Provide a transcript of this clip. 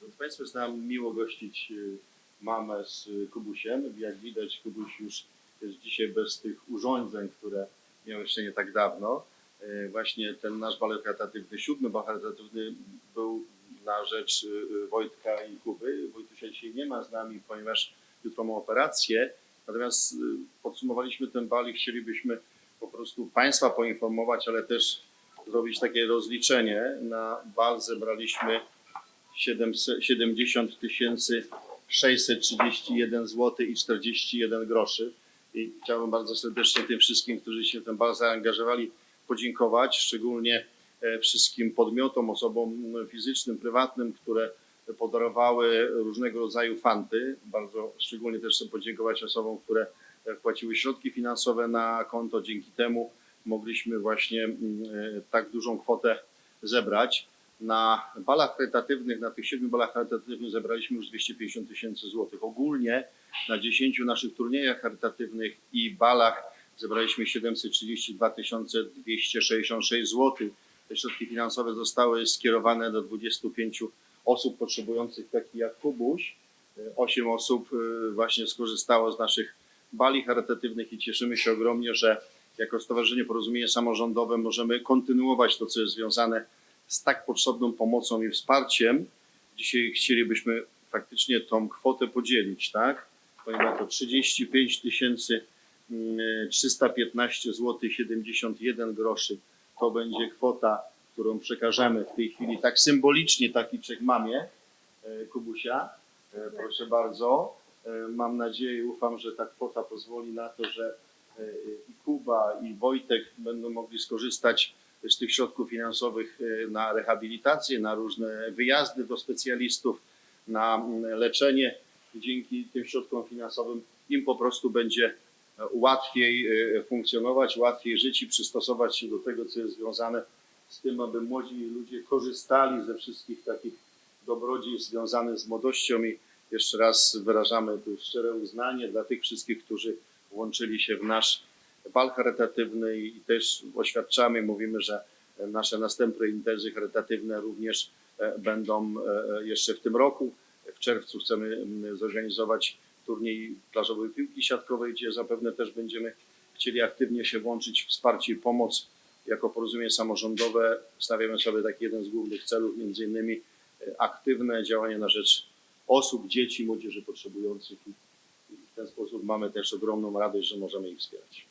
Drodzy Państwo, jest nam miło gościć y, mamę z y, Kubusiem. Jak widać, Kubuś już jest dzisiaj bez tych urządzeń, które miał jeszcze nie tak dawno. Y, Właśnie ten nasz balet charytatywny, siódmy balet charytatywny był na rzecz Wojtka i Kuby. Wojtusia dzisiaj nie ma z nami, ponieważ jutro ma operację. Natomiast podsumowaliśmy ten bal i chcielibyśmy po prostu Państwa poinformować, ale też zrobić takie rozliczenie. Na bal zebraliśmy 700 70 tysięcy 631 zł i 41 groszy. I chciałbym bardzo serdecznie tym wszystkim, którzy się w ten bal zaangażowali, podziękować, szczególnie e, wszystkim podmiotom, osobom fizycznym, prywatnym, które podarowały różnego rodzaju fanty. Bardzo szczególnie też chcę podziękować osobom, które wpłaciły środki finansowe na konto. Dzięki temu mogliśmy właśnie mm, e, tak dużą kwotę zebrać. Na balach charytatywnych, na tych siedmiu balach charytatywnych zebraliśmy już 250 tysięcy złotych. Ogólnie na 10 naszych turniejach charytatywnych i balach zebraliśmy 732 266 złotych. Te środki finansowe zostały skierowane do 25 osób potrzebujących, takich jak Kubuś. Osiem osób y, właśnie skorzystało z naszych bali charytatywnych i cieszymy się ogromnie, że jako Stowarzyszenie Porozumienie Samorządowe możemy kontynuować to, co jest związane z tak potrzebną pomocą i wsparciem. Dzisiaj chcielibyśmy faktycznie tą kwotę podzielić, tak? Ponieważ to 35 tysięcy 315 zł 71 groszy to będzie kwota, którą przekażemy w tej chwili tak symbolicznie taki czek mamie e, Kubusia. E, Proszę bardzo. E, Mam nadzieję i ufam, że ta kwota pozwoli na to, że i Kuba i Wojtek będą mogli skorzystać z tych środków finansowych e, na rehabilitację, na różne wyjazdy do specjalistów, na mm, leczenie. Dzięki tym środkom finansowym im po prostu będzie e, łatwiej e, funkcjonować, łatwiej żyć i przystosować się do tego, co jest związane z tym, aby młodzi ludzie korzystali ze wszystkich takich dobrodziejstw związanych z młodością i jeszcze raz wyrażamy tu szczere uznanie dla tych wszystkich, którzy włączyli się w nasz bal charytatywny i też oświadczamy, mówimy, że nasze następne imprezy charytatywne również e, będą e, jeszcze w tym roku. W czerwcu chcemy mm, zorganizować turniej plażowej piłki siatkowej, gdzie zapewne też będziemy chcieli aktywnie się włączyć w wsparcie i pomoc. Jako porozumienie samorządowe stawiamy sobie taki jeden z głównych celów, między innymi e, aktywne działanie na rzecz osób, dzieci, młodzieży potrzebujących ten sposób mamy też ogromną radość, że możemy ich wspierać.